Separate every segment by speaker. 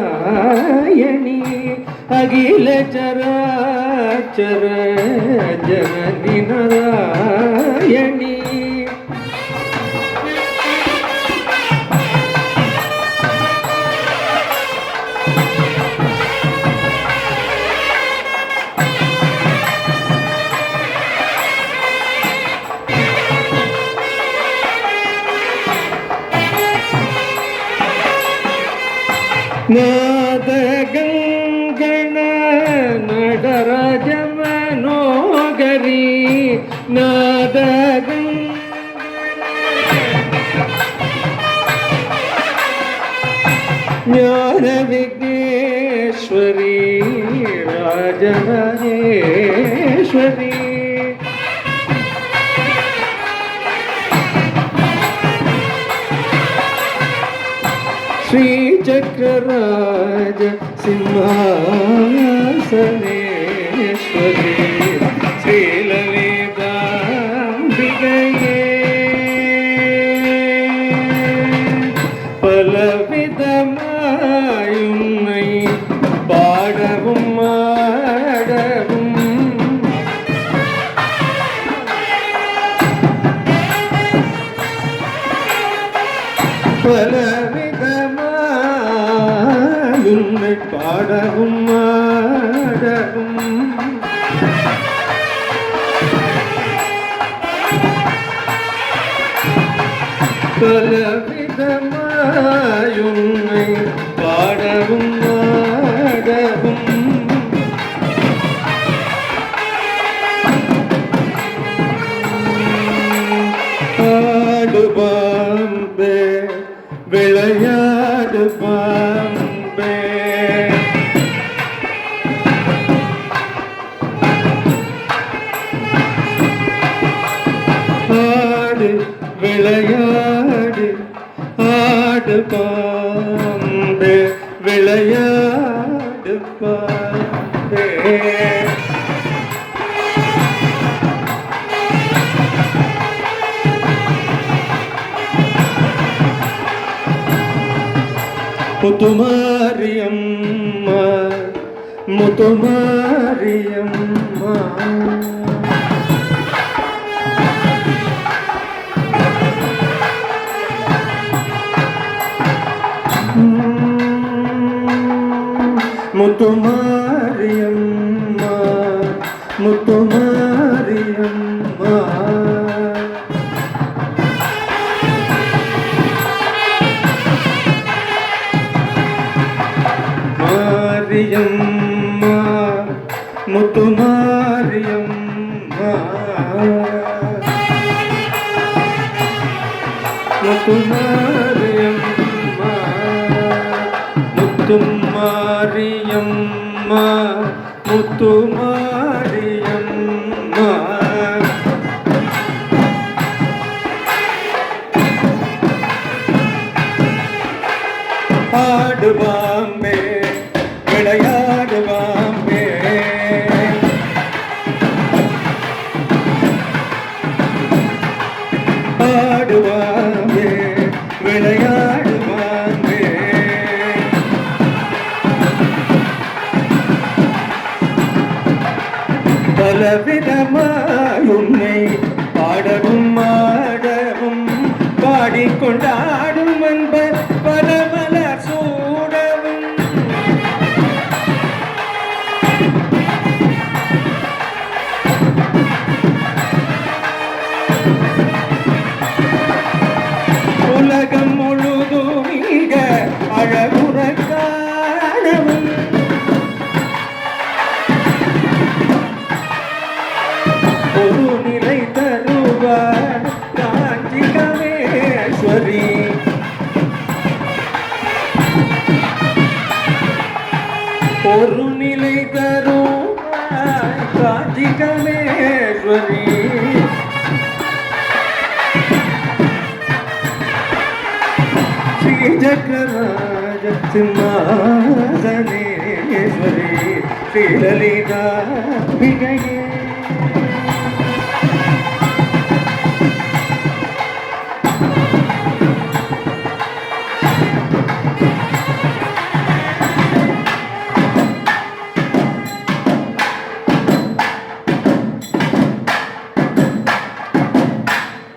Speaker 1: ஜனனிநாயணி அகில சராச்சர ஜனனிநாய दगं गणनडराजमनोगरी नादगम् ज्ञानविघ्नेश्वरी राज चक्रराज सिंहासने உன்னை பாடவும் ஆடவும். பலவிதமாயுன்னை பாடவும் ஆடவும். ஆடு பாம்பே விளையாடு பாம்பே ஆடு விளையாடு ஆடு பாம்பே விளையாடு பாம்பே. முத்துமாரியம்மா முத்துமாரியம்மா. முத்துமாரியம்மா முத்துமாரியம்மா மாரியம்மா முத்துமாரியம்மா முத்துமாரியம்மா முத்துமாரியம்மா முத்துமாரியம்மா பலவிதமாய் உன்னை பாடவும் ஆடவும் பாடிக்கொண்டாடும் அன்பர் பலமல சூடவும். உலகம் முழுதும் இங்க அழகுற காணவும். ஒரு நிலை தருவார் காஞ்சி கமேஸ்வரி ஸ்ரீ ஜக்கராஜ சிம்மாசனேஸ்வரி ஸ்ரீலலிதா பிகையே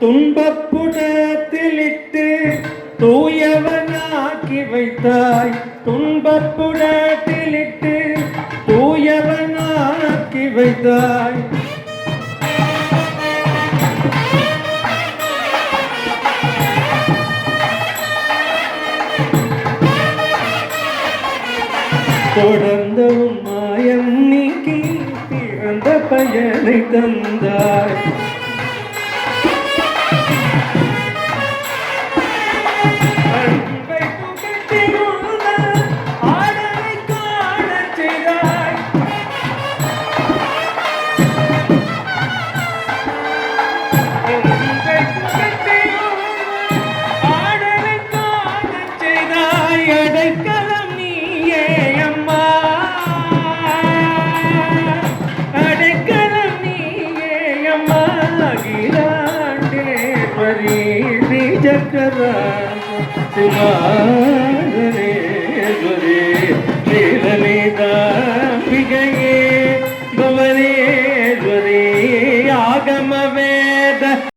Speaker 1: துன்பப்புடத்திலிட்டு தூயவனாக்கி வைத்தாய். துன்பப்புடத்திலிட்டு தூயவனாக்கி வைத்தாய். தொடர்ந்த உன் மாயம் நீக்கி பிறந்த பயனை தந்தாய். ಶಿವ